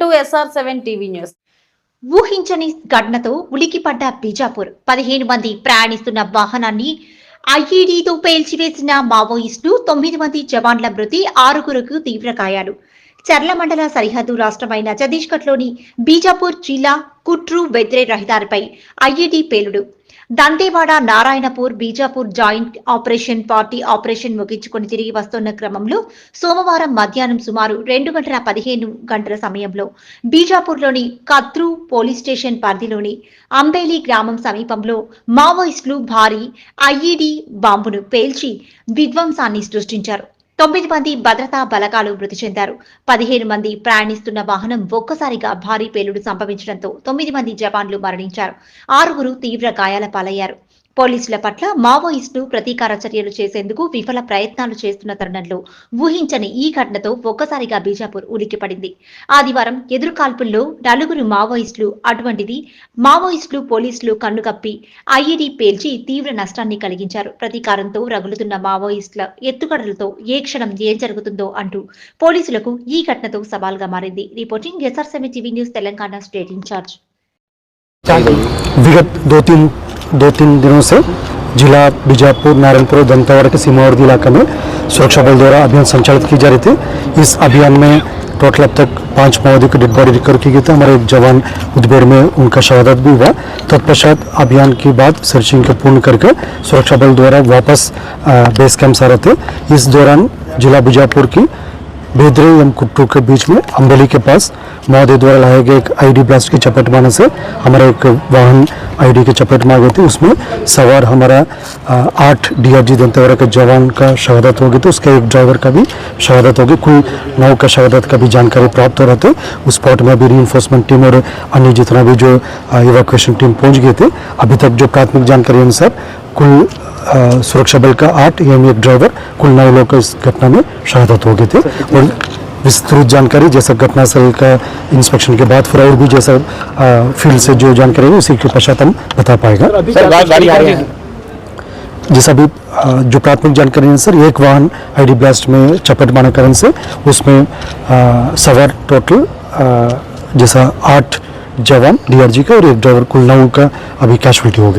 To SR seven TV news. ఊహించని ఘటనతో ఉలికిపడ్డ బీజాపూర్. పదిహేను మంది ప్రయాణిస్తున్న వాహనాన్ని ఐఈడీతో పేల్చివేసిన మావోయిస్టులు తొమ్మిది మంది జవాన్ల మృతి ఆరుగురుకు తీవ్ర గాయాలు. చర్ల మండల సరిహద్దు రాష్ట్రమైన ఛత్తీస్గఢ్లోని బీజాపూర్ జిల్లా కుట్రు వెద్రే రహదారిపై ఐఈడీ పేలుడు. Dantewada Narayanpur Bijapur joint operation party operation ముగించుకొని తిరిగి వస్తున్న క్రమంలో సోమవారం మధ్యాహ్నం సుమారు రెండు గంటల పదిహేను గంటల సమయంలో బీజాపూర్లోని కత్రు పోలీస్ స్టేషన్ పరిధిలోని అంబేలి గ్రామం సమీపంలో మావోయిస్టులు భారీ ఐఈడి బాంబును పేల్చి విధ్వంసాన్ని సృష్టించారు. తొమ్మిది మంది భద్రతా బలగాలు మృతి చెందారు. పదిహేను మంది ప్రయాణిస్తున్న వాహనం ఒక్కసారిగా భారీ పేలుడు సంభవించడంతో తొమ్మిది మంది జవాన్లు మరణించారు. ఆరుగురు తీవ్ర గాయాల పాలయ్యారు. పోలీసుల పట్ల మావోయిస్టులు ప్రతీకార చర్యలు చేసేందుకు విఫల ప్రయత్నాలు చేస్తున్న తరుణంలో ఊహించని ఈ ఘటనతో ఒక్కసారిగా బీజాపూర్ ఉలిక్కిపడింది ఆదివారం ఎదురుకాల్పుల్లో నలుగురు మావోయిస్టులు అటువంటిది మావోయిస్టులు పోలీసులు కన్నుకప్పి ఐఈడీ పేల్చి తీవ్ర నష్టాన్ని కలిగించారు ప్రతీకారంతో రగులుతున్న మావోయిస్టుల ఎత్తుగడలతో ఏ క్షణం ఏం జరుగుతుందో అంటూ పోలీసులకు ఈ ఘటనతో సవాల్గా మారింది reporting SR TV news Telangana state incharge विगत दो तीन दो तीन दिनों से जिला बीजापुर, नारायणपुर और दंतेवाड़ा के सीमावर्ती इलाके में सुरक्षा बल द्वारा अभियान संचालित की जा रही थी। इस अभियान में टोटल अब तक पाँच माओवादी की डेड बॉडी रिकवर की गई थी। हमारे एक जवान मुठभेड़ में उनका शहादत भी हुआ। तत्पश्चात अभियान के बाद सर्चिंग को पूर्ण करके सुरक्षा बल द्वारा वापस बेस कैंप रहे थे। इस दौरान जिला बीजापुर की बेदरे एवं कुट्टू के बीच में अम्बेली के पास महोदय द्वारा लाए गए एक आईडी ब्लास्ट की चपेट में आने से हमारा एक वाहन आईडी के चपेट में आ गई थी। उसमें सवार हमारा आठ डीआरजी दंतेवाड़ा के जवान का शहादत हो गई थी उसके एक ड्राइवर का भी शहादत हो गई कुल नौ का शहादत का भी जानकारी प्राप्त हो रहा थे। उस स्पॉट में अभी री टीम और अन्य जितना भी जो इवैक्यूएशन टीम पहुँच गए थे, अभी तक जो प्राथमिक जानकारी अनुसार कुल सुरक्षा बल का आठ यानी एक ड्राइवर कुल नौ लोग इस घटना में शहादत हो गए थे। और विस्तृत जानकारी जैसा घटनास्थल का इंस्पेक्शन के बाद फिर और भी जैसा फ़ील्ड से जो जानकारी है उसी के पश्चात हम बता पाएगा। जैसा भी जो प्राथमिक जानकारी है सर एक वाहन आईडी ब्लास्ट में चपेट मारने कारण से उसमें सवार टोटल जैसा आठ जवान डीआरजी का और एक ड्राइवर कुल नौ का अभी कैशुअलिटी हो गया।